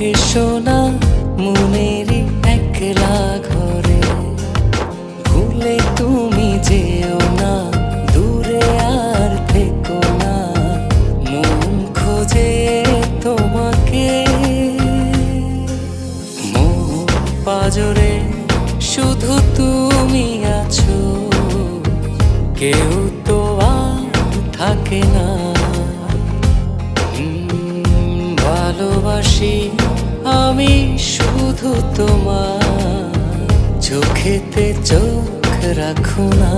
এসো না মনেরই একলা ঘরে। ভুলে তুমি যেও না, দূরে আর থেকো না। মন খোঁজে তোমাকে। মন পাজরে শুধু তুমি আছো, কেউ তো আর থাকে না। ভালোবাসি শুধু তোমার চোখেতে চোখ রাখো না।